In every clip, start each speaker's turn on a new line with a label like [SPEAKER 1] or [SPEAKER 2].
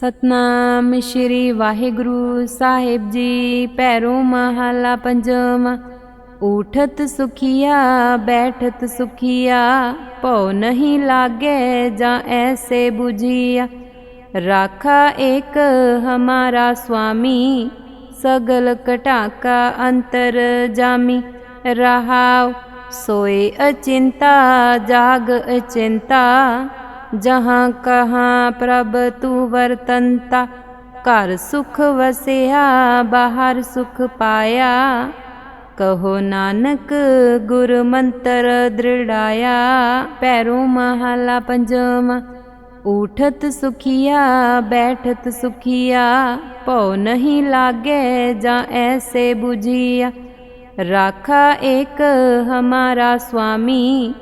[SPEAKER 1] ਸਤਨਾਮ ਸ਼੍ਰੀ ਵਾਹਿਗੁਰੂ ਸਾਹਿਬ ਜੀ। ਪੈਰੋ ਮਹਲਾ ਪੰਜਵਾਂ ਉਠਤ ਸੁਖੀਆ, ਬੈਠਤ ਸੁਖੀਆ, ਭਉ ਨਹੀਂ ਲਾਗੇ ਜਾਂ ਐਸੇ 부ਜੀਆ ਰਾਖਾ ਏਕ ਹਮਾਰਾ ਸੁਆਮੀ ਸਗਲ ਕਟਾਕਾ ਅੰਤਰ ਜਾਮੀ। ਰਹਾਉ, ਸੋਏ ਅਚਿੰਤਾ, ਜਾਗ ਅਚਿੰਤਾ ਜਹਾਂ ਕਹਾਂ ਪ੍ਰਭ ਤੂ ਵਰਤੰਤਾ, ਘਰ ਸੁਖ ਵਸਿਆ, ਬਾਹਰ ਸੁਖ ਪਾਇਆ। ਕਹੋ ਨਾਨਕ, ਗੁਰ ਮੰਤਰ ਦ੍ਰਿੜਾਇਆ ਪੈਰੋਂ ਮਹਲਾ ਪੰਜਵਾਂ ਉਠਤ ਸੁਖੀਆ, ਬੈਠਤ ਸੁਖੀਆ, ਭਉ ਨਹੀਂ ਲਾਗੇ ਜਾਂ ਐਸੇ 부ਜੀਆ ਰਾਖਾ ਏਕ ਹਮਾਰਾ ਸੁਆਮੀ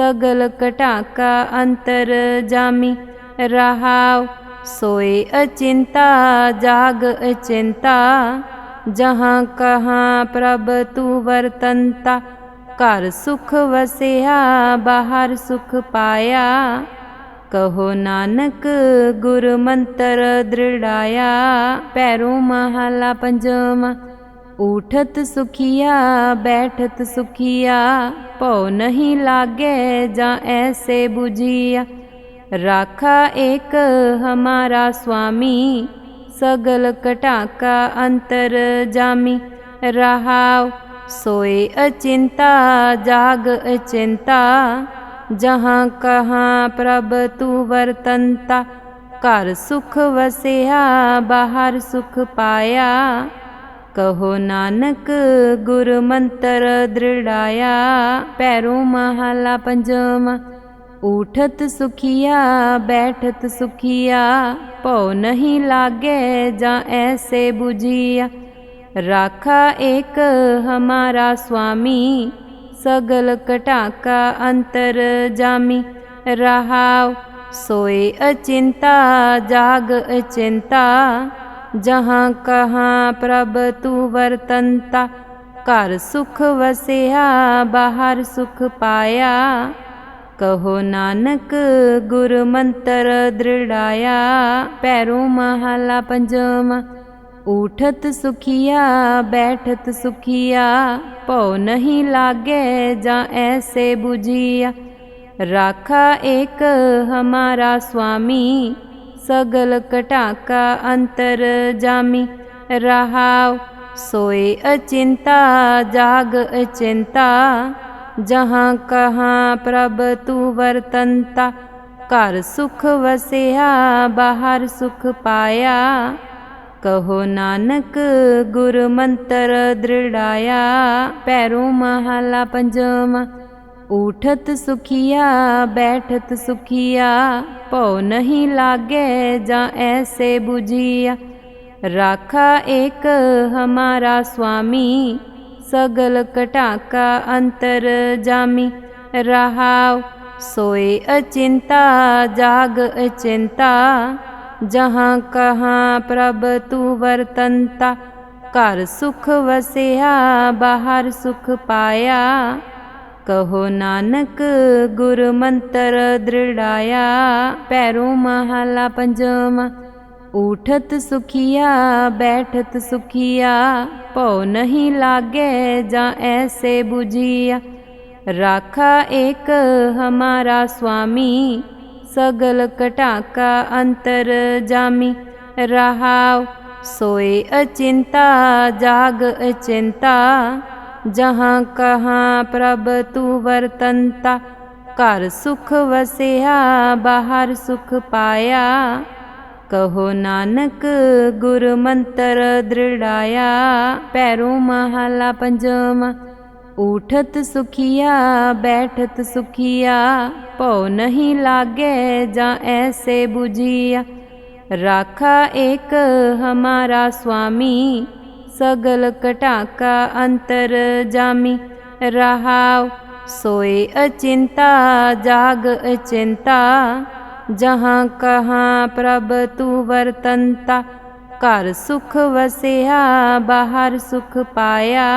[SPEAKER 1] ਸਗਲ ਕਟਾਕਾ ਅੰਤਰ ਜਾਮੀ, ਰਹਾਉ, ਸੋਏ ਅਚਿੰਤਾ, ਜਾਗ ਅਚਿੰਤਾ, ਜਹਾਂ ਕਹਾਂ ਪ੍ਰਭ ਤੂ ਵਰਤੰਤਾ, ਘਰ ਸੁਖ ਵਸਿਆ, ਬਾਹਰ ਸੁਖ ਪਾਇਆ, ਕਹੋ ਨਾਨਕ ਗੁਰ ਮੰਤਰ ਦ੍ਰਿੜਾਇਆ ਪੈਰੋ ਮਹਲਾ ਪੰਜਵਾਂ ਉਠਤ ਸੁਖੀਆ, ਬੈਠਤ ਸੁਖੀਆ, ਭਉ ਨਹੀਂ ਲਾਗੇ ਜਾਂ ਐਸੇ 부ਜੀਆ ਰਾਖਾ ਏਕ ਹਮਾਰਾ ਸੁਆਮੀ ਸਗਲ ਕਟਾਕਾ ਅੰਤਰ ਜਾਮੀ। ਰਹਾਉ, ਸੋਏ ਅਚਿੰਤਾ, ਜਾਗ ਅਚਿੰਤਾ, ਜਹਾਂ ਕਹਾਂ ਪ੍ਰਭ ਤੂ ਵਰਤੰਤਾ। ਘਰ ਸੁਖ ਵਸਿਆ, ਬਾਹਰ ਸੁਖ ਪਾਇਆ। ਕਹੋ ਨਾਨਕ ਗੁਰ ਮੰਤਰ ਦ੍ਰਿੜਾਇਆ ਪੈਰੋ ਮਹਲਾ ਪੰਜਵਾਂ ਉਠਤ ਸੁਖੀਆ, ਬੈਠਤ ਸੁਖੀਆ, ਭਉ ਨਹੀਂ ਲਾਗੇ ਜਾਂ ਐਸੇ 부ਜੀਆ ਰਾਖਾ ਏਕ ਹਮਾਰਾ ਸੁਆਮੀ ਸਗਲ ਕਟਾਕਾ ਅੰਤਰ ਜਾਮੀ। ਰਹਾਉ, ਸੋਏ ਅਚਿੰਤਾ, ਜਾਗ ਅਚਿੰਤਾ ਜਹਾਂ ਕਹਾਂ ਪ੍ਰਭ ਤੂ ਵਰਤੰਤਾ, ਘਰ ਸੁਖ ਵਸਿਆ, ਬਾਹਰ ਸੁਖ ਪਾਇਆ। ਕਹੋ ਨਾਨਕ, ਗੁਰ ਮੰਤਰ ਦ੍ਰਿੜਾਇਆ ਪੈਰੋ ਮਹਲਾ ਪੰਜਵਾਂ ਉਠਤ ਸੁਖੀਆ, ਬੈਠਤ ਸੁਖੀਆ, ਭਉ ਨਹੀਂ ਲਾਗੇ ਜਾਂ ਐਸੇ 부ਜੀਆ ਰਾਖਾ ਏਕ ਹਮਾਰਾ ਸੁਆਮੀ ਸਗਲ ਕਟਾਕਾ ਅੰਤਰ ਜਾਮੀ, ਰਹਾਉ ਸੋਏ ਅਚਿੰਤਾ, ਜਾਗ ਅਚਿੰਤਾ, ਜਹਾਂ ਕਹਾਂ ਪ੍ਰਭ ਤੂ ਵਰਤੰਤਾ, ਘਰ ਸੁਖ ਵਸਿਆ, ਬਾਹਰ ਸੁਖ ਪਾਇਆ, ਕਹੋ ਨਾਨਕ ਗੁਰ ਮੰਤਰ ਦ੍ਰਿੜਾਇਆ ਪੈਰੋ ਮਹਲਾ ਪੰਜਵਾਂ ਉਠਤ ਸੁਖੀਆ, ਬੈਠਤ ਸੁਖੀਆ, ਭਉ ਨਹੀਂ ਲਾਗੇ ਜਾਂ ਐਸੇ 부ਜੀਆ ਰਾਖਾ ਏਕ ਹਮਾਰਾ ਸੁਆਮੀ ਸਗਲ ਕਟਾਕਾ ਅੰਤਰ ਜਾਮੀ। ਰਹਾਉ, ਸੋਏ ਅਚਿੰਤਾ, ਜਾਗ ਅਚਿੰਤਾ, ਜਹਾਂ ਕਹਾਂ ਪ੍ਰਭ ਤੂ ਵਰਤੰਤਾ। ਘਰ ਸੁਖ ਵਸਿਆ, ਬਾਹਰ ਸੁਖ ਪਾਇਆ। ਕਹੋ ਨਾਨਕ, ਗੁਰ ਮੰਤਰ ਦ੍ਰਿੜਾਇਆ ਪੈਰੋ ਮਹਲਾ ਪੰਜਵਾਂ ਉਠਤ ਸੁਖੀਆ, ਬੈਠਤ ਸੁਖੀਆ, ਭਉ ਨਹੀਂ ਲਾਗੇ ਜਾਂ ਐਸੇ 부ਜੀਆ ਰਾਖਾ ਏਕ ਹਮਾਰਾ ਸੁਆਮੀ ਸਗਲ ਕਟਾਕਾ ਅੰਤਰ ਜਾਮੀ। ਰਹਾਉ, ਸੋਏ ਅਚਿੰਤਾ, ਜਾਗ ਅਚਿੰਤਾ ਜਹਾਂ ਕਹਾਂ ਪ੍ਰਭ ਤੂ ਵਰਤੰਤਾ, ਘਰ ਸੁਖ ਵਸਿਆ, ਬਾਹਰ ਸੁਖ ਪਾਇਆ। ਕਹੋ ਨਾਨਕ, ਗੁਰ ਮੰਤਰ ਦ੍ਰਿੜਾਇਆ। ਪੈਰੋ ਮਹਲਾ ਪੰਜਵਾਂ ਉਠਤ ਸੁਖੀਆ, ਬੈਠਤ ਸੁਖੀਆ। ਭਉ ਨਹੀਂ ਲਾਗੇ ਜਾਂ ਐਸੇ 부ਜੀਆ ਰਾਖਾ ਏਕ ਹਮਾਰਾ ਸੁਆਮੀ ਸਗਲ ਕਟਾਕਾ ਅੰਤਰ ਜਾਮੀ, ਰਹਾਉ, ਸੋਏ ਅਚਿੰਤਾ, ਜਾਗ ਅਚਿੰਤਾ, ਜਹਾਂ ਕਹਾਂ ਪ੍ਰਭ ਤੂ ਵਰਤੰਤਾ, ਘਰ ਸੁਖ ਵਸਿਆ, ਬਾਹਰ ਸੁਖ ਪਾਇਆ,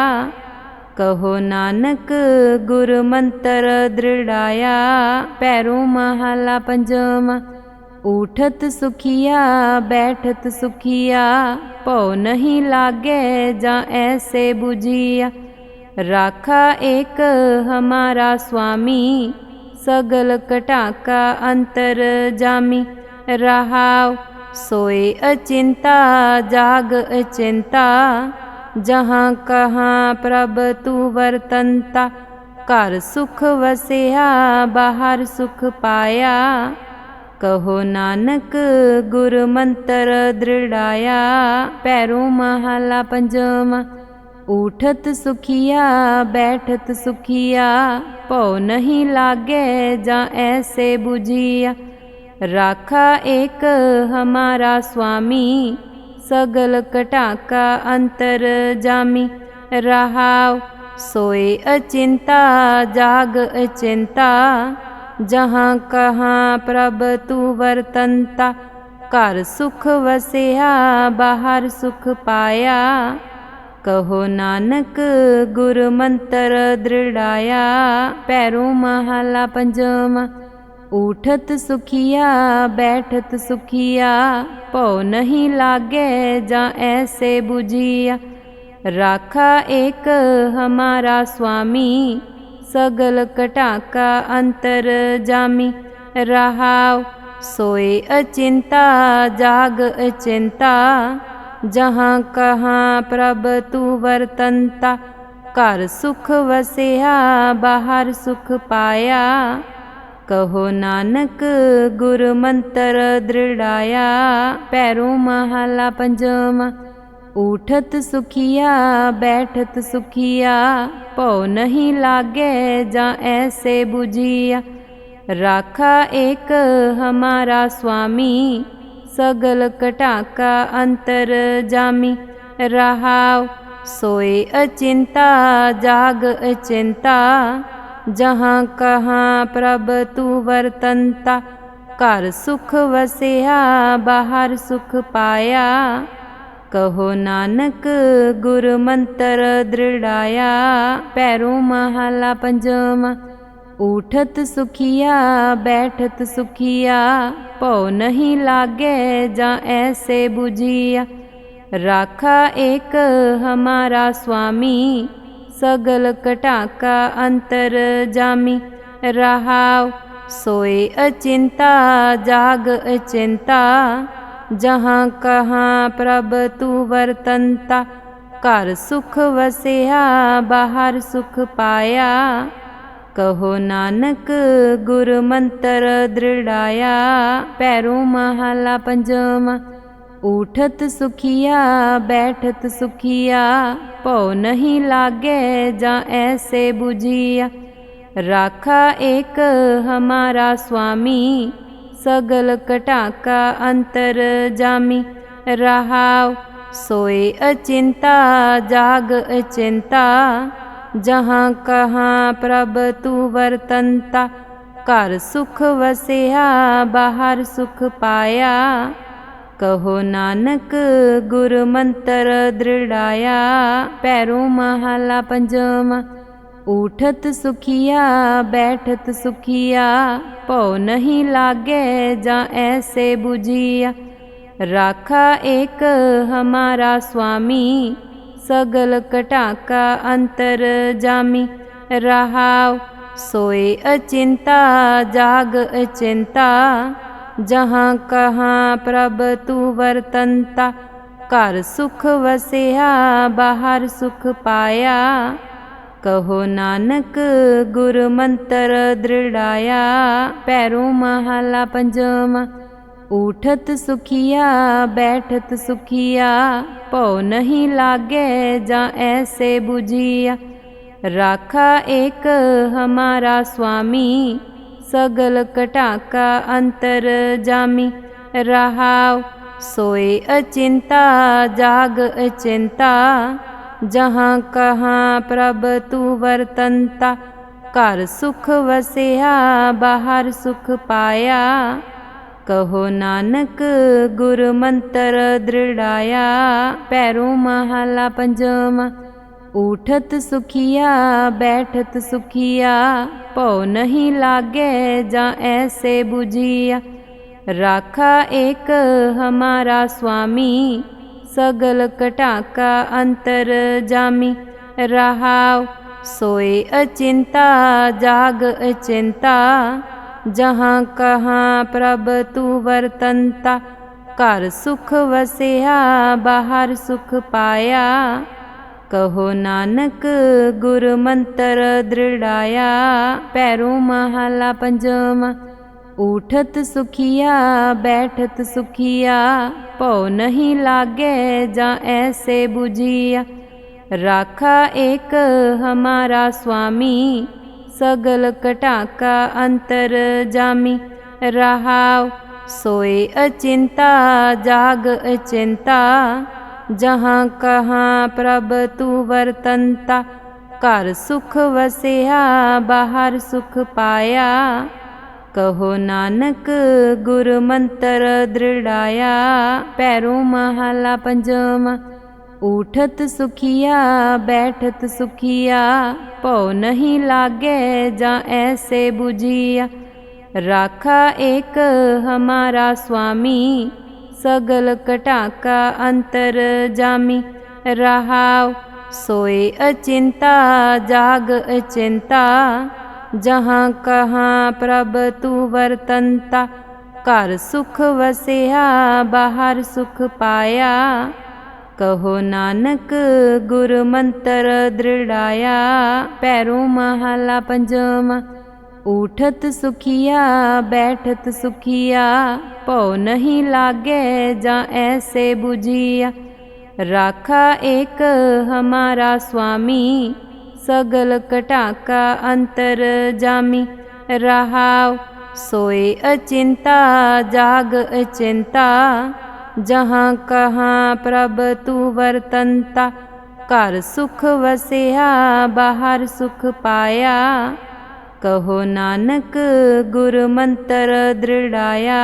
[SPEAKER 1] ਕਹੋ ਨਾਨਕ ਗੁਰ ਮੰਤਰ ਦ੍ਰਿੜਾਇਆ ਪੈਰੋ ਮਹਲਾ ਪੰਜਵਾਂ ਉਠਤ ਸੁਖੀਆ, ਬੈਠਤ ਸੁਖੀਆ, ਭਉ ਨਹੀਂ ਲਾਗੇ ਜਾਂ ਐਸੇ 부ਜੀਆ ਰਾਖਾ ਏਕ ਹਮਾਰਾ ਸੁਆਮੀ ਸਗਲ ਕਟਾਕਾ ਅੰਤਰ ਜਾਮੀ। ਰਹਾਉ, ਸੋਏ ਅਚਿੰਤਾ, ਜਾਗ ਅਚਿੰਤਾ, ਜਹਾਂ ਕਹਾਂ ਪ੍ਰਭ ਤੂ ਵਰਤੰਤਾ। ਘਰ ਸੁਖ ਵਸਿਆ, ਬਾਹਰ ਸੁਖ ਪਾਇਆ। ਕਹੋ ਨਾਨਕ, ਗੁਰ ਮੰਤਰ ਦ੍ਰਿੜਾਇਆ ਪੈਰੋਂ ਮਹਲਾ ਪੰਜਵਾ ਉਠਤ ਸੁਖੀਆ, ਬੈਠਤ ਸੁਖੀਆ, ਭਉ ਨਹੀਂ ਲਾਗੇ ਜਾਂ ਐਸੇ 부ਜੀਆ ਰਾਖਾ ਏਕ ਹਮਾਰਾ ਸੁਆਮੀ ਸਗਲ ਕਟਾਕਾ ਅੰਤਰ ਜਾਮੀ। ਰਹਾਉ, ਸੋਏ ਅਚਿੰਤਾ, ਜਾਗ ਅਚਿੰਤਾ ਜਹਾਂ ਕਹਾਂ ਪ੍ਰਭ ਤੂ ਵਰਤੰਤਾ, ਘਰ ਸੁਖ ਵਸਿਆ, ਬਾਹਰ ਸੁਖ ਪਾਇਆ। ਕਹੋ ਨਾਨਕ, ਗੁਰ ਮੰਤਰ ਦ੍ਰਿੜਾਇਆ। ਪੈਰੋਂ ਮਹਲਾ ਪੰਜਵਾ ਉਠਤ ਸੁਖੀਆ, ਬੈਠਤ ਸੁਖੀਆ। ਭਉ ਨਹੀਂ ਲਾਗੇ ਜਾਂ ਐਸੇ 부ਜੀਆ ਰਾਖਾ ਏਕ ਹਮਾਰਾ ਸੁਆਮੀ ਸਗਲ ਕਟਾਕਾ ਅੰਤਰ ਜਾਮੀ। ਰਹਾਉ ਸੋਏ ਅਚਿੰਤਾ, ਜਾਗ ਅਚਿੰਤਾ। ਜਹਾਂ ਕਹਾਂ ਪ੍ਰਭ ਤੂ ਵਰਤੰਤਾ, ਘਰ ਸੁਖ ਵਸਿਆ, ਬਾਹਰ ਸੁਖ ਪਾਇਆ। ਕਹੋ ਨਾਨਕ ਗੁਰ ਮੰਤਰ ਦ੍ਰਿੜਾਇਆ। ਪੈਰੋਂ ਮਹਲਾ ਪੰਜਵਾ ਉਠਤ ਸੁਖੀਆ, ਬੈਠਤ ਸੁਖੀਆ, ਭਉ ਨਹੀਂ ਲਾਗੇ ਜਾਂ ਐਸੇ 부ਜੀਆ ਰਾਖਾ ਏਕ ਹਮਾਰਾ ਸੁਆਮੀ ਸਗਲ ਕਟਾਕਾ ਅੰਤਰ ਜਾਮੀ। ਰਹਾਉ, ਸੋਏ ਅਚਿੰਤਾ, ਜਾਗ ਅਚਿੰਤਾ, ਜਹਾਂ ਕਹਾਂ ਪ੍ਰਭ ਤੂ ਵਰਤੰਤਾ। ਘਰ ਸੁਖ ਵਸਿਆ, ਬਾਹਰ ਸੁਖ ਪਾਇਆ। ਕਹੋ ਨਾਨਕ, ਗੁਰ ਮੰਤਰ ਦ੍ਰਿੜਾਇਆ, ਪੈਰੋਂ ਮਹਲਾ ਪੰਜਵਾ ਉਠਤ ਸੁਖੀਆ, ਬੈਠਤ ਸੁਖੀਆ, ਭਉ ਨਹੀਂ ਲਾਗੇ ਜਾਂ ਐਸੇ 부ਜੀਆ ਰਾਖਾ ਏਕ ਹਮਾਰਾ ਸੁਆਮੀ ਸਗਲ ਕਟਾਕਾ ਅੰਤਰ ਜਾਮੀ। ਰਹਾਉ, ਸੋਏ ਅਚਿੰਤਾ, ਜਾਗ ਅਚਿੰਤਾ ਜਹਾਂ ਕਹਾਂ ਪ੍ਰਭ ਤੂ ਵਰਤੰਤਾ, ਘਰ ਸੁਖ ਵਸਿਆ, ਬਾਹਰ ਸੁਖ ਪਾਇਆ। ਕਹੋ ਨਾਨਕ, ਗੁਰ ਮੰਤਰ ਦ੍ਰਿੜਾਇਆ। ਪੈਰੋਂ ਮਹਲਾ ਪੰਜਵਾ ਉਠਤ ਸੁਖੀਆ, ਬੈਠਤ ਸੁਖੀਆ। ਭਉ ਨਹੀਂ ਲਾਗੇ ਜਾਂ ਐਸੇ 부ਜੀਆ ਰਾਖਾ ਏਕ ਹਮਾਰਾ ਸੁਆਮੀ ਸਗਲ ਕਟਾਕਾ ਅੰਤਰ ਜਾਮੀ। ਰਹਾਉ, ਸੋਏ ਅਚਿੰਤਾ, ਜਾਗ ਅਚਿੰਤਾ। ਜਹਾਂ ਕਹਾਂ ਪ੍ਰਭ ਤੂ ਵਰਤੰਤਾ, ਘਰ ਸੁਖ ਵਸਿਆ, ਬਾਹਰ ਸੁਖ ਪਾਇਆ। ਕਹੋ ਨਾਨਕ ਗੁਰ ਮੰਤਰ ਦ੍ਰਿੜਾਇਆ, ਪੈਰੋਂ ਮਹਲਾ ਪੰਜਵਾ। ਉਠਤ ਸੁਖੀਆ, ਬੈਠਤ ਸੁਖੀਆ, ਭਉ ਨਹੀਂ ਲਾਗੇ ਜਾਂ ਐਸੇ 부ਜੀਆ ਰਾਖਾ ਏਕ ਹਮਾਰਾ ਸੁਆਮੀ ਸਗਲ ਕਟਾਕਾ ਅੰਤਰ ਜਾਮੀ। ਰਹਾਉ, ਸੋਏ ਅਚਿੰਤਾ, ਜਾਗ ਅਚਿੰਤਾ। ਜਹਾਂ ਕਹਾਂ ਪ੍ਰਭ ਤੂ ਵਰਤੰਤਾ, ਘਰ ਸੁਖ ਵਸਿਆ, ਬਾਹਰ ਸੁਖ ਪਾਇਆ। ਕਹੋ ਨਾਨਕ, ਗੁਰ ਮੰਤਰ ਦ੍ਰਿੜਾਇਆ, ਪੈਰੋਂ ਮਹਲਾ ਪੰਜਵਾ ਉਠਤ ਸੁਖੀਆ, ਬੈਠਤ ਸੁਖੀਆ, ਭਉ ਨਹੀਂ ਲਾਗੇ ਜਾਂ ਐਸੇ 부ਜੀਆ ਰਾਖਾ ਏਕ ਹਮਾਰਾ ਸੁਆਮੀ ਸਗਲ ਕਟਾਕਾ ਅੰਤਰ ਜਾਮੀ। ਰਹਾਉ, ਸੋਏ ਅਚਿੰਤਾ, ਜਾਗ ਅਚਿੰਤਾ ਜਹਾਂ ਕਹਾਂ ਪ੍ਰਭ ਤੂ ਵਰਤੰਤਾ, ਘਰ ਸੁਖ ਵਸਿਆ, ਬਾਹਰ ਸੁਖ ਪਾਇਆ। ਕਹੋ ਨਾਨਕ ਗੁਰ ਮੰਤਰ ਦ੍ਰਿੜਾਇਆ ਪੈਰੋ ਮਹਲਾ ਪੰਜਵਾਂ ਉਠਤ ਸੁਖੀਆ, ਬੈਠਤ ਸੁਖੀਆ। ਭਉ ਨਹੀਂ ਲਾਗੇ ਜਾਂ ਐਸੇ 부ਜੀਆ ਰਾਖਾ ਏਕ ਹਮਾਰਾ ਸੁਆਮੀ ਸਗਲ ਕਟਾਕਾ ਅੰਤਰ ਜਾਮੀ। ਰਹਾਉ, ਸੋਏ ਅਚਿੰਤਾ, ਜਾਗ ਅਚਿੰਤਾ। ਜਹਾਂ ਕਹਾਂ ਪ੍ਰਭ ਤੂ ਵਰਤੰਤਾ, ਘਰ ਸੁਖ ਵਸਿਆ, ਬਾਹਰ ਸੁਖ ਪਾਇਆ। ਕਹੋ ਨਾਨਕ ਗੁਰ ਮੰਤਰ ਦ੍ਰਿੜਾਇਆ ਪੈਰੋ ਮਹਲਾ ਪੰਜਵਾਂ। ਉਠਤ ਸੁਖੀਆ, ਬੈਠਤ ਸੁਖੀਆ, ਭਉ ਨਹੀਂ ਲਾਗੇ ਜਾਂ ਐਸੇ 부ਜੀਆ ਰਾਖਾ ਏਕ ਹਮਾਰਾ ਸੁਆਮੀ ਸਗਲ ਕਟਾਕਾ ਅੰਤਰ ਜਾਮੀ। ਰਹਾਉ, ਸੋਏ ਅਚਿੰਤਾ, ਜਾਗ ਅਚਿੰਤਾ। जहाँ कहाँ ਪ੍ਰਭ तू वर्तनता कर ਸੁਖ ਵਸਿਆ, ਬਾਹਰ ਸੁਖ ਪਾਇਆ। ਕਹੋ ਨਾਨਕ, ਗੁਰ ਮੰਤਰ ਦ੍ਰਿੜਾਇਆ, ਪੈਰੋ ਮਹਲਾ ਪੰਜਮ ਉਠਤ ਸੁਖੀਆ, ਬੈਠਤ ਸੁਖੀਆ, ਭਉ ਨਹੀਂ ਲਾਗੇ ਜਾਂ ਐਸੇ 부ਜੀਆ ਰਾਖਾ ਏਕ ਹਮਾਰਾ ਸੁਆਮੀ ਸਗਲ ਕਟਾਕਾ ਅੰਤਰ ਜਾਮੀ। ਰਹਾਉ, ਸੋਏ ਅਚਿੰਤਾ, ਜਾਗ ਅਚਿੰਤਾ ਜਹਾਂ ਕਹਾਂ ਪ੍ਰਭ ਤੂ ਵਰਤੰਤਾ, ਘਰ ਸੁਖ ਵਸਿਆ, ਬਾਹਰ ਸੁਖ ਪਾਇਆ। ਕਹੋ ਨਾਨਕ ਗੁਰ ਮੰਤਰ ਦ੍ਰਿੜਾਇਆ ਪੈਰੋਂ ਮਹਲਾ ਪੰਜਵਾਂ ਉਠਤ ਸੁਖੀਆ, ਬੈਠਤ ਸੁਖੀਆ। ਭਉ ਨਹੀਂ ਲਾਗੇ ਜਾਂ ਐਸੇ 부ਜੀਆ ਰਾਖਾ ਏਕ ਹਮਾਰਾ ਸੁਆਮੀ ਸਗਲ ਕਟਾਕਾ ਅੰਤਰ ਜਾਮੀ। ਰਹਾਉ, ਸੋਏ ਅਚਿੰਤਾ, ਜਾਗ ਅਚਿੰਤਾ। ਜਹਾਂ ਕਹਾਂ ਪ੍ਰਭ ਤੂ ਵਰਤੰਤਾ, ਘਰ ਸੁਖ ਵਸਿਆ, ਬਾਹਰ ਸੁਖ ਪਾਇਆ। ਕਹੋ ਨਾਨਕ ਗੁਰ ਮੰਤਰ ਦ੍ਰਿੜਾਇਆ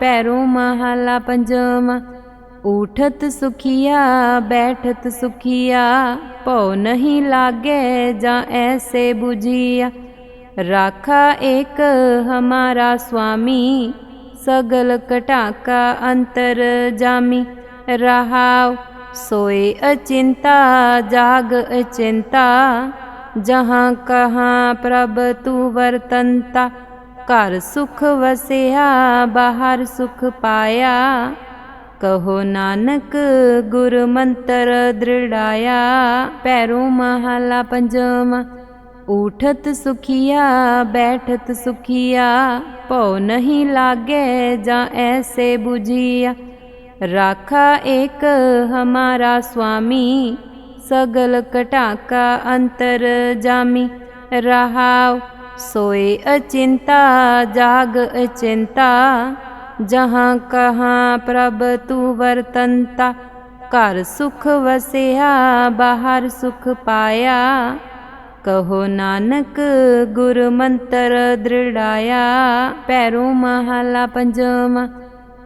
[SPEAKER 1] ਪੈਰੋ ਮਹਲਾ ਪੰਜਵਾਂ। ਉਠਤ ਸੁਖੀਆ, ਬੈਠਤ ਸੁਖੀਆ, ਭਉ ਨਹੀਂ ਲਾਗੇ ਜਾਂ ਐਸੇ ਬੁਝੀਆ। ਰਾਖਾ ਏਕ ਹਮਾਰਾ ਸੁਆਮੀ ਸਗਲ ਕਟਾਕਾ ਅੰਤਰ ਜਾਮੀ। ਰਹਾਉ, ਸੋਏ ਅਚਿੰਤਾ, ਜਾਗ ਅਚਿੰਤਾ जहाँ कहाँ ਪ੍ਰਭ तू वर्तनता घर ਸੁਖ ਵਸਿਆ, ਬਾਹਰ ਸੁਖ ਪਾਇਆ। ਕਹੋ ਨਾਨਕ ਗੁਰ ਮੰਤਰ ਦ੍ਰਿੜਾਇਆ, ਪੈਰੋ ਮਹਲਾ ਪੰਜਮ ਉਠਤ ਸੁਖੀਆ, ਬੈਠਤ ਸੁਖੀਆ, ਭਉ ਨਹੀਂ ਲਾਗੇ ਜਾਂ ਐਸੇ 부ਜੀਆ ਰਾਖਾ ਇੱਕ ਹਮਾਰਾ ਸੁਆਮੀ ਸਗਲ ਕਟਾਕਾ ਅੰਤਰ ਜਾਮੀ। ਰਹਾਉ, ਸੋਏ ਅਚਿੰਤਾ, ਜਾਗ ਅਚਿੰਤਾ ਜਹਾਂ ਕਹਾਂ ਪ੍ਰਭ ਤੂ ਵਰਤੰਤਾ, ਘਰ ਸੁਖ ਵਸਿਆ, ਬਾਹਰ ਸੁਖ ਪਾਇਆ। ਕਹੋ ਨਾਨਕ, ਗੁਰ ਮੰਤਰ ਦ੍ਰਿੜਾਇਆ ਪੈਰੋਂ ਮਹਲਾ ਪੰਜਵਾਂ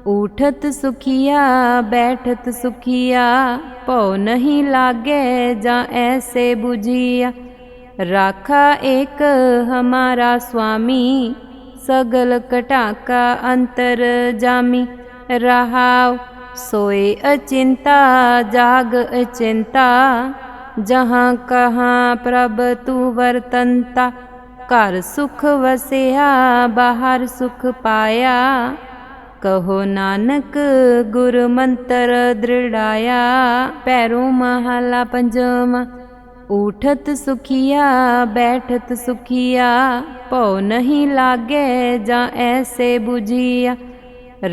[SPEAKER 1] ਉਠਤ ਸੁਖੀਆ, ਬੈਠਤ ਸੁਖੀਆ, ਭਉ ਨਹੀਂ ਲਾਗੇ ਜਾਂ ਐਸੇ 부ਜੀਆ ਰਾਖਾ ਏਕ ਹਮਾਰਾ ਸੁਆਮੀ ਸਗਲ ਕਟਾਕਾ ਅੰਤਰ ਜਾਮੀ। ਰਹਾਉ, ਸੋਏ ਅਚਿੰਤਾ, ਜਾਗ ਅਚਿੰਤਾ। ਜਹਾਂ ਕਹਾਂ ਪ੍ਰਭ ਤੂ ਵਰਤੰਤਾ, ਘਰ ਸੁਖ ਵਸਿਆ, ਬਾਹਰ ਸੁਖ ਪਾਇਆ। ਕਹੋ ਨਾਨਕ, ਗੁਰ ਮੰਤਰ ਦ੍ਰਿੜਾਇਆ, ਪੈਰੋ ਮਹਲਾ ਪੰਜਵਾਂ। ਉਠਤ ਸੁਖੀਆ, ਬੈਠਤ ਸੁਖੀਆ, ਭਉ ਨਹੀਂ ਲਾਗੇ ਜਾਂ ਐਸੇ ਬੁਝੀਆ।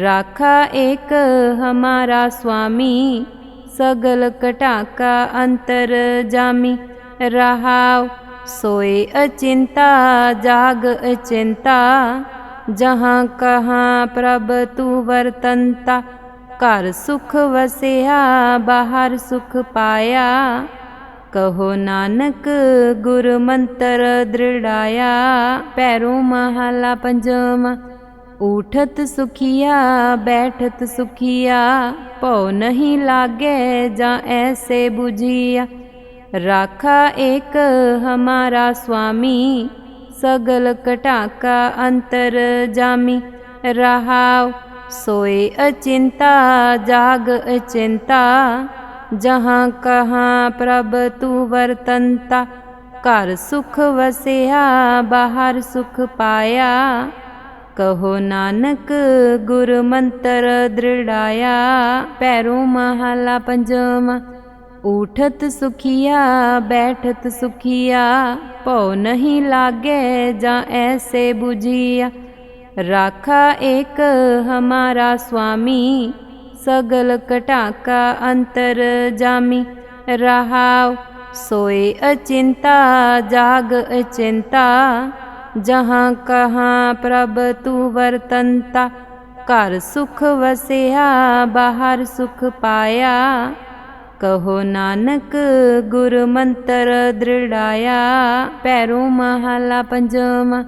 [SPEAKER 1] ਰਾਖਾ ਏਕ ਹਮਾਰਾ ਸੁਆਮੀ ਸਗਲ ਕਟਾਕਾ ਅੰਤਰ ਜਾਮੀ। ਰਹਾਉ सोए अचिंता जाग अचिंता जहाँ कहाँ प्रभ तू वर्तनता कर सुख वसया बाहर सुख पाया ਕਹੋ ਨਾਨਕ ਗੁਰ ਮੰਤਰ ਦ੍ਰਿੜਾਇਆ, ਪੈਰੋ ਮਹਲਾ ਪੰਜਵਾਂ ਉਠਤ ਸੁਖੀਆ, ਬੈਠਤ ਸੁਖੀਆ, ਭਉ ਨਹੀਂ ਲਾਗੇ ਜਾਂ ਐਸੇ 부ਜੀਆ ਰਾਖਾ ਏਕ ਹਮਾਰਾ ਸੁਆਮੀ ਸਗਲ ਕਟਾਕਾ ਅੰਤਰ ਜਾਮੀ। ਰਹਾਉ, ਸੋਏ ਅਚਿੰਤਾ, ਜਾਗ ਅਚਿੰਤਾ ਜਹਾਂ ਕਹਾਂ ਪ੍ਰਭ ਤੂ ਵਰਤੰਤਾ, ਘਰ ਸੁਖ ਵਸਿਆ, ਬਾਹਰ ਸੁਖ ਪਾਇਆ। ਕਹੋ ਨਾਨਕ, ਗੁਰ ਮੰਤਰ ਦ੍ਰਿੜਾਇਆ। ਪੈਰੋਂ ਮਹਲਾ ਪੰਜਵਾਂ ਉਠਤ ਸੁਖੀਆ, ਬੈਠਤ ਸੁਖੀਆ। ਭਉ ਨਹੀਂ ਲਾਗੇ ਜਾਂ ਐਸੇ 부ਜੀਆ ਰਾਖਾ ਏਕ ਹਮਾਰਾ ਸੁਆਮੀ ਸਗਲ ਕਟਾਕਾ ਅੰਤਰ ਜਾਮੀ, ਰਹਾਉ ਸੋਏ ਅਚਿੰਤਾ, ਜਾਗ ਅਚਿੰਤਾ, ਜਹਾਂ ਕਹਾਂ ਪ੍ਰਭ ਤੂ ਵਰਤੰਤਾ, ਘਰ ਸੁਖ ਵਸਿਆ, ਬਾਹਰ ਸੁਖ ਪਾਇਆ, ਕਹੋ ਨਾਨਕ ਗੁਰ ਮੰਤਰ ਦ੍ਰਿੜਾਇਆ ਪੈਰੋ ਮਹਲਾ ਪੰਜਵਾਂ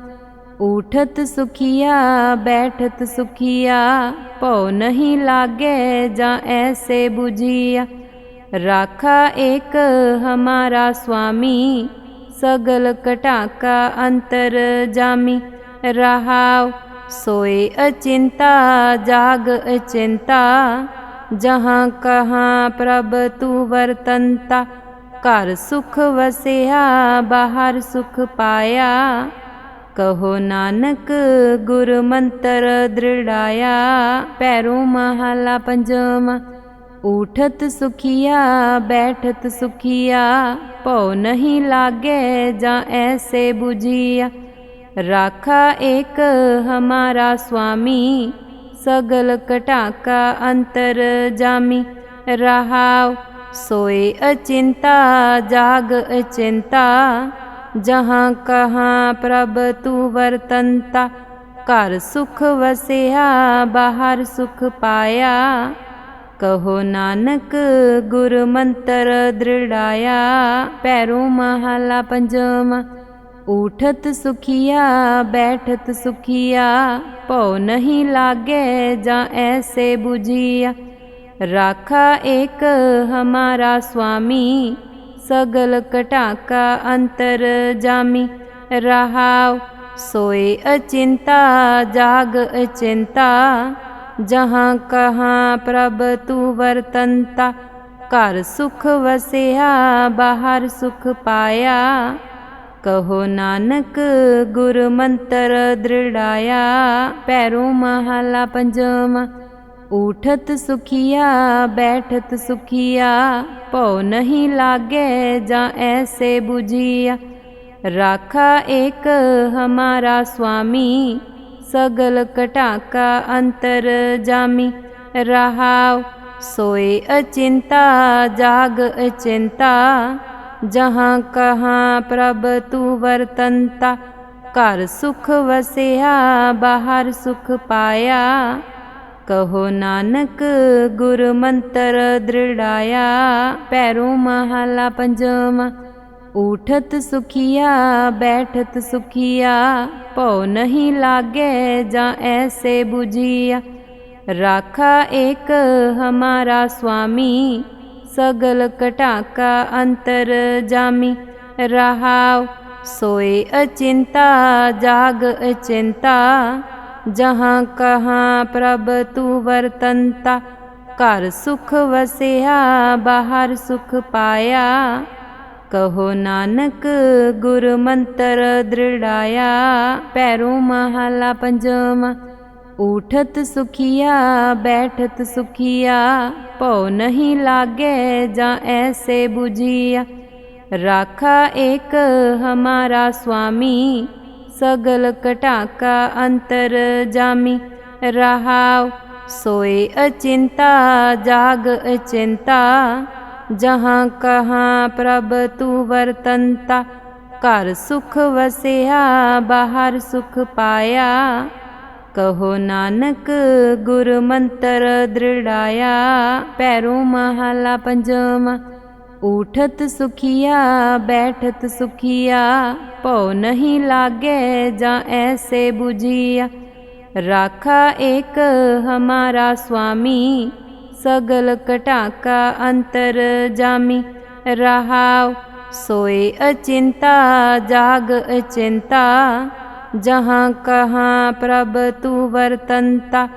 [SPEAKER 1] ਉਠਤ ਸੁਖੀਆ, ਬੈਠਤ ਸੁਖੀਆ, ਭਉ ਨਹੀਂ ਲਾਗੇ ਜਾਂ ਐਸੇ ਬੁਝੀਆ। ਰਾਖਾ ਏਕ ਹਮਾਰਾ ਸੁਆਮੀ ਸਗਲ ਕਟਾਕਾ ਅੰਤਰ ਜਾਮੀ। ਰਹਾਉ, ਸੋਏ ਅਚਿੰਤਾ, ਜਾਗ ਅਚਿੰਤਾ, ਜਹਾਂ ਕਹਾਂ ਪ੍ਰਭ ਤੂ ਵਰਤੰਤਾ। ਘਰ ਸੁਖ ਵਸਿਆ, ਬਾਹਰ ਸੁਖ ਪਾਇਆ। ਕਹੋ ਨਾਨਕ ਗੁਰ ਮੰਤਰ ਦ੍ਰਿੜਾਇਆ ਪੈਰੋ ਮਹਲਾ ਪੰਜਵਾਂ ਉਠਤ ਸੁਖੀਆ, ਬੈਠਤ ਸੁਖੀਆ, ਭਉ ਨਹੀਂ ਲਾਗੇ ਜਾਂ ਐਸੇ 부ਜੀਆ ਰਾਖਾ ਏਕ ਹਮਾਰਾ ਸੁਆਮੀ ਸਗਲ ਕਟਾਕਾ ਅੰਤਰ ਜਾਮੀ। ਰਹਾਉ, ਸੋਏ ਅਚਿੰਤਾ, ਜਾਗ ਅਚਿੰਤਾ ਜਹਾਂ ਕਹਾਂ ਪ੍ਰਭ ਤੂ ਵਰਤੰਤਾ, ਘਰ ਸੁਖ ਵਸਿਆ, ਬਾਹਰ ਸੁਖ ਪਾਇਆ। ਕਹੋ ਨਾਨਕ, ਗੁਰ ਮੰਤਰ ਦ੍ਰਿੜਾਇਆ ਪੈਰੋ ਮਹਲਾ ਪੰਜਮ ਉਠਤ ਸੁਖੀਆ, ਬੈਠਤ ਸੁਖੀਆ, ਭਉ ਨਹੀਂ ਲਾਗੇ ਜਾਂ ਐਸੇ 부ਜੀਆ ਰਾਖਾ ਏਕ ਹਮਾਰਾ ਸੁਆਮੀ ਸਗਲ ਕਟਾਕਾ ਅੰਤਰ ਜਾਮੀ, ਰਹਾਉ ਸੋਏ ਅਚਿੰਤਾ, ਜਾਗ ਅਚਿੰਤਾ, ਜਹਾਂ ਕਹਾਂ ਪ੍ਰਭ ਤੂ ਵਰਤੰਤਾ, ਘਰ ਸੁਖ ਵਸਿਆ, ਬਾਹਰ ਸੁਖ ਪਾਇਆ, ਕਹੋ ਨਾਨਕ ਗੁਰ ਮੰਤਰ ਦ੍ਰਿੜਾਇਆ ਪੈਰੋ ਮਹਲਾ ਪੰਜਵਾਂ ਉਠਤ ਸੁਖੀਆ, ਬੈਠਤ ਸੁਖੀਆ, ਭਉ ਨਹੀਂ ਲਾਗੇ ਜਾਂ ਐਸੇ 부ਜੀਆ ਰਾਖਾ ਇੱਕ ਹਮਾਰਾ ਸੁਆਮੀ ਸਗਲ ਕਟਾਕਾ ਅੰਤਰ ਜਾਮੀ। ਰਹਾਉ, ਸੋਏ ਅਚਿੰਤਾ, ਜਾਗ ਅਚਿੰਤਾ, ਜਹਾਂ ਕਹਾਂ ਪ੍ਰਭ ਤੂ ਵਰਤੰਤਾ। ਘਰ ਸੁਖ ਵਸਿਆ, ਬਾਹਰ ਸੁਖ ਪਾਇਆ। ਕਹੋ ਨਾਨਕ ਗੁਰ ਮੰਤਰ ਦ੍ਰਿੜਾਇਆ ਪੈਰੋ ਮਹਲਾ ਪੰਜਵਾਂ ਉਠਤ ਸੁਖੀਆ, ਬੈਠਤ ਸੁਖੀਆ, ਭਉ ਨਹੀਂ ਲਾਗੇ ਜਾਂ ਐਸੇ 부ਜੀਆ ਰਾਖਾ ਏਕ ਹਮਾਰਾ ਸੁਆਮੀ ਸਗਲ ਕਟਾਕਾ ਅੰਤਰ ਜਾਮੀ। ਰਹਾਉ, ਸੋਏ ਅਚਿੰਤਾ, ਜਾਗ ਅਚਿੰਤਾ ਜਹਾਂ ਕਹਾਂ ਪ੍ਰਭ ਤੂ ਵਰਤੰਤਾ, ਘਰ ਸੁਖ ਵਸਿਆ, ਬਾਹਰ ਸੁਖ ਪਾਇਆ। ਕਹੋ ਨਾਨਕ, ਗੁਰ ਮੰਤਰ ਦ੍ਰਿੜਾਇਆ। ਪੈਰੋ ਮਹਲਾ ਪੰਜਮ ਉਠਤ ਸੁਖੀਆ, ਬੈਠਤ ਸੁਖੀਆ। ਭਉ ਨਹੀਂ ਲਾਗੇ ਜਾਂ ਐਸੇ 부ਜੀਆ ਰਾਖਾ ਏਕ ਹਮਾਰਾ ਸੁਆਮੀ ਸਗਲ ਕਟਾਕਾ ਅੰਤਰ ਜਾਮੀ। ਰਹਾਉ ਸੋਏ ਅਚਿੰਤਾ, ਜਾਗ ਅਚਿੰਤਾ। ਜਹਾਂ ਕਹਾਂ ਪ੍ਰਭ ਤੂ ਵਰਤੰਤਾ, ਘਰ ਸੁਖ ਵਸਿਆ, ਬਾਹਰ ਸੁਖ ਪਾਇਆ। ਕਹੋ ਨਾਨਕ ਗੁਰ ਮੰਤਰ ਦ੍ਰਿੜਾਇਆ ਪੈਰੋਂ ਮਹਲਾ ਪੰਜਵਾਂ। ਉਠਤ ਸੁਖੀਆ, ਬੈਠਤ ਸੁਖੀਆ, ਭਉ ਨਹੀਂ ਲਾਗੇ ਜਾਂ ਐਸੇ 부ਝਿਆ ਰਾਖਾ ਏਕ ਹਮਾਰਾ ਸੁਆਮੀ ਸਗਲ ਕਟਾਕਾ ਅੰਤਰ ਜਾਮੀ। ਰਹਾਉ, ਸੋਏ ਅਚਿੰਤਾ, ਜਾਗ ਅਚਿੰਤਾ, ਜਹਾਂ ਕਹਾਂ ਪ੍ਰਭ ਤੂ ਵਰਤੰਤਾ।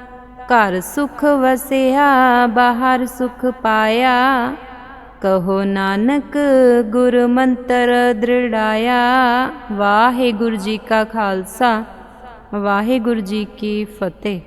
[SPEAKER 1] ਘਰ ਸੁਖ ਵਸਿਆ, ਬਾਹਰ ਸੁਖ ਪਾਇਆ। ਕਹੋ ਨਾਨਕ ਗੁਰ ਮੰਤਰ ਦ੍ਰਿੜਾਇਆ। ਵਾਹਿਗੁਰੂ ਜੀ ਕਾ ਖਾਲਸਾ ਵਾਹਿਗੁਰੂ ਜੀ ਕੀ ਫਤਿਹ।